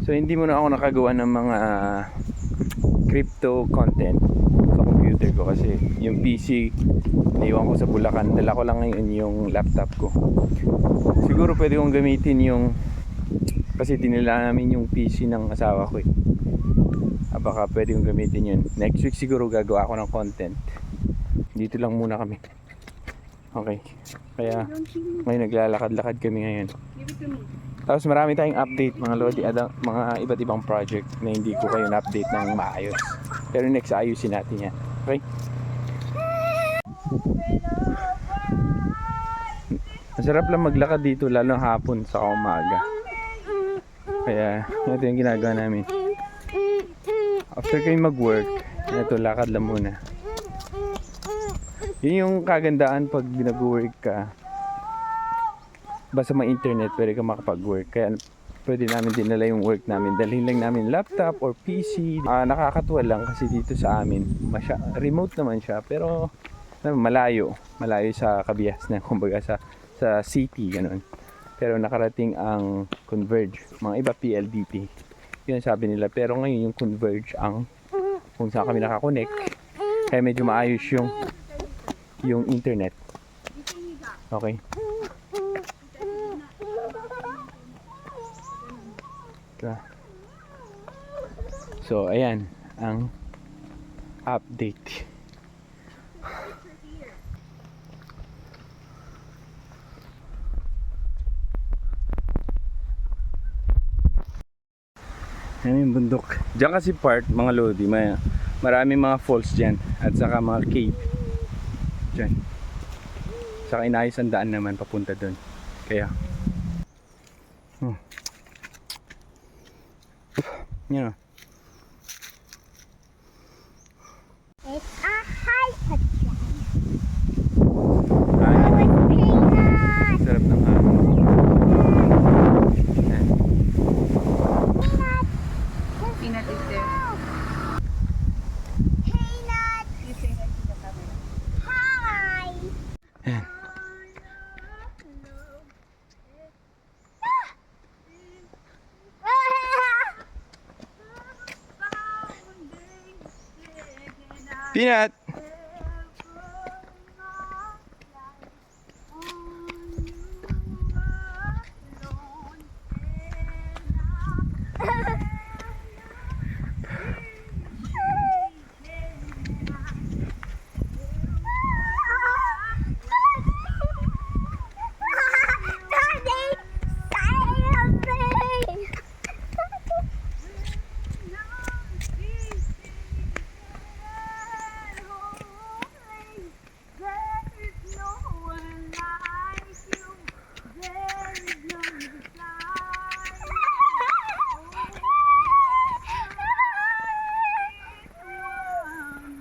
So hindi muna ako nakagawa ng mga crypto content sa computer ko kasi yung PC naiwan ko sa Bulacan. Dala ko lang ngayon yung laptop ko. Siguro pwede kong gamitin yung kasi dinala namin yung PC ng asawa ko eh. Ah, baka pwede kong gamitin yun. Next week siguro gagawa ako ng content. Dito lang muna kami. Okay. Kaya ngayon naglalakad-lakad kami ngayon. Tapos marami tayong update mga lodi, ada, mga iba't ibang project na hindi ko kayo na-update ng maayos. Pero next ayusin natin yan. Okay? Masarap lang maglakad dito lalo hapon sa umaga. Kaya ito yung ginagawa namin. After kayo mag-work, ito lakad lang muna. Yun yung kagandaan pag nag-work ka basta may internet pwede ka makapag-work. Kaya pwede namin dinala yung work namin. Dalhin lang namin laptop or PC Ah, nakakatuwa lang kasi dito sa amin masya, remote naman siya pero malayo. Malayo sa Kabias na kumbaga sa sa city ganun. Pero nakarating ang Converge mga iba PLDT yun sabi nila. Pero ngayon yung Converge ang kung saan kami nakakonect. Kaya medyo maayos yung yung internet. Okay Ka. So, ayan ang update. Ayan yung bundok. Diyan kasi part, mga lodi, may, maraming mga falls dyan at saka mga cave. Dyan. Saka inayos ang daan naman papunta doon. Kaya, hmm. Yan o. Peanut!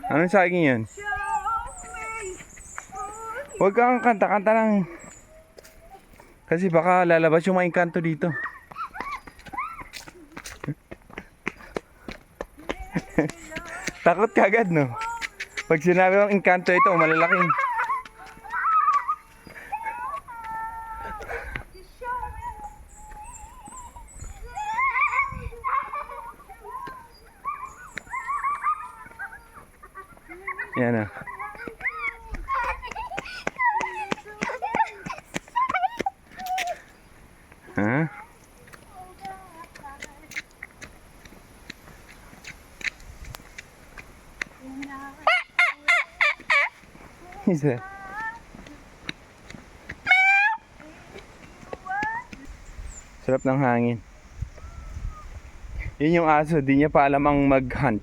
Anong saging yan? Huwag kang kanta-kanta lang. Kasi baka lalabas yung mga dito. Takot ka agad, no? Pag sinabi mong engkanto ito, malalaking. Yan na. Ha? Isa. Sarap ng hangin. Yun yung aso, di niya pa alam ang mag-hunt.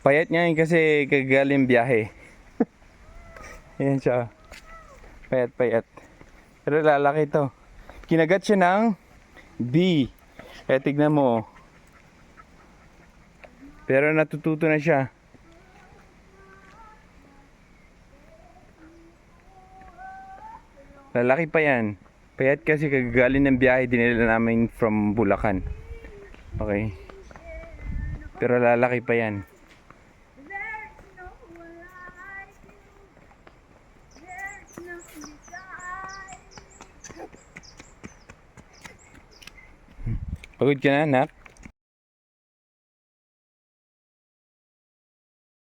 Payat niya yun kasi kagaling biyahe. Ayan siya. Payat, payat. Pero lalaki to. Kinagat siya ng B. Kaya tignan mo. Pero natututo na siya. Lalaki pa yan. Payat kasi kagaling ng biyahe dinala namin from Bulacan. Okay. Pero lalaki pa yan. Pagod ka na, anak?